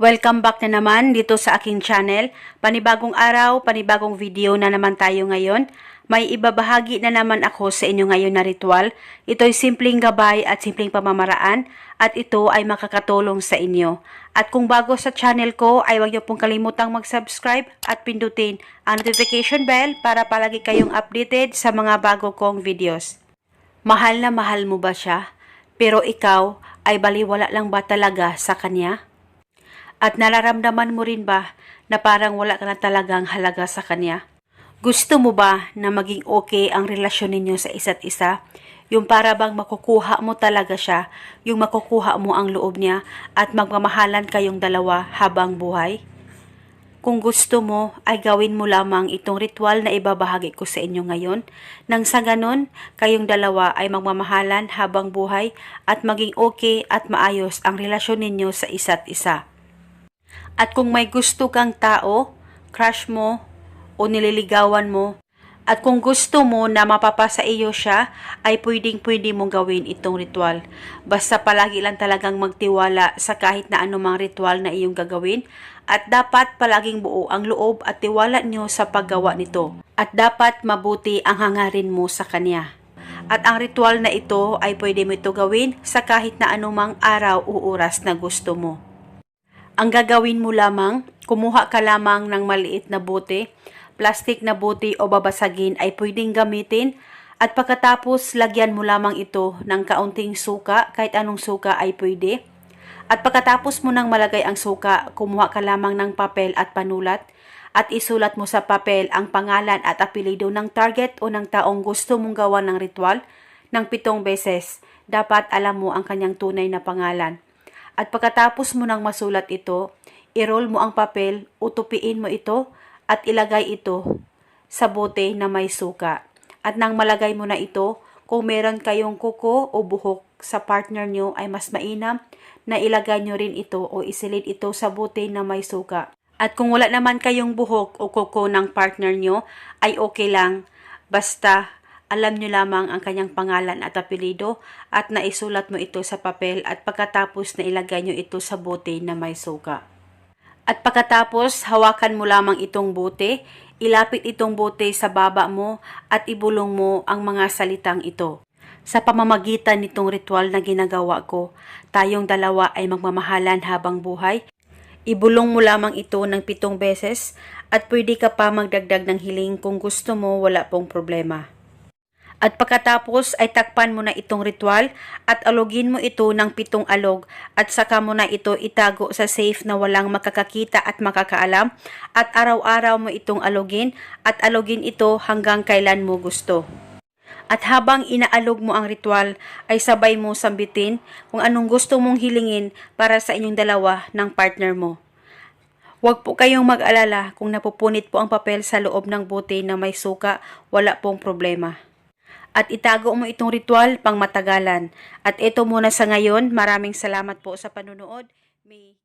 Welcome back na naman dito sa aking channel. Panibagong araw, panibagong video na naman tayo ngayon. May ibabahagi na naman ako sa inyo ngayon na ritual. Ito'y simpleng gabay at simpleng pamamaraan at ito ay makakatulong sa inyo. At kung bago sa channel ko ay huwag niyo pong kalimutang mag-subscribe at pindutin ang notification bell para palagi kayong updated sa mga bago kong videos. Mahal na mahal mo ba siya? Pero ikaw ay baliwala lang ba talaga sa kanya? At nararamdaman mo rin ba na parang wala ka na talagang halaga sa kanya? Gusto mo ba na maging okay ang relasyon ninyo sa isa't isa? Yung para bang makukuha mo talaga siya, yung makukuha mo ang loob niya at magmamahalan kayong dalawa habang buhay? Kung gusto mo, ay gawin mo lamang itong ritual na ibabahagi ko sa inyo ngayon. Nang sa ganon, kayong dalawa ay magmamahalan habang buhay at maging okay at maayos ang relasyon ninyo sa isa't isa. At kung may gusto kang tao, crush mo, o nililigawan mo, at kung gusto mo na mapapasa iyo siya, ay pwedeng pwede mong gawin itong ritual. Basta palagi lang talagang magtiwala sa kahit na anumang ritual na iyong gagawin, at dapat palaging buo ang loob at tiwala nyo sa paggawa nito. At dapat mabuti ang hangarin mo sa kanya. At ang ritual na ito ay pwede mo ito gawin sa kahit na anumang araw o oras na gusto mo. Ang gagawin mo lamang, kumuha ka lamang ng maliit na bote, plastic na bote o babasagin ay pwedeng gamitin at pagkatapos lagyan mo lamang ito ng kaunting suka, kahit anong suka ay pwede. At pagkatapos mo nang malagay ang suka, kumuha ka lamang ng papel at panulat at isulat mo sa papel ang pangalan at apelido ng target o ng taong gusto mong gawa ng ritual ng pitong beses. Dapat alam mo ang kanyang tunay na pangalan. At pagkatapos mo nang masulat ito, i-roll mo ang papel, utupiin mo ito, at ilagay ito sa bote na may suka. At nang malagay mo na ito, kung meron kayong kuko o buhok sa partner nyo ay mas mainam na ilagay nyo rin ito o isilid ito sa bote na may suka. At kung wala naman kayong buhok o kuko ng partner nyo, ay okay lang. Basta alam nyo lamang ang kanyang pangalan at apelido at naisulat mo ito sa papel at pagkatapos na ilagay nyo ito sa bote na may suka. At pagkatapos, hawakan mo lamang itong bote, ilapit itong bote sa baba mo at ibulong mo ang mga salitang ito. Sa pamamagitan nitong ritual na ginagawa ko, tayong dalawa ay magmamahalan habang buhay. Ibulong mo lamang ito ng pitong beses at pwede ka pa magdagdag ng hiling kung gusto mo wala pong problema. At pagkatapos ay takpan mo na itong ritual at alogin mo ito ng pitong alog at saka mo na ito itago sa safe na walang makakakita at makakaalam at araw-araw mo itong alogin at alogin ito hanggang kailan mo gusto. At habang inaalog mo ang ritual ay sabay mo sambitin kung anong gusto mong hilingin para sa inyong dalawa ng partner mo. Huwag po kayong mag-alala kung napupunit po ang papel sa loob ng bote na may suka, wala pong problema at itago mo itong ritual pang matagalan. At ito muna sa ngayon. Maraming salamat po sa panunood. May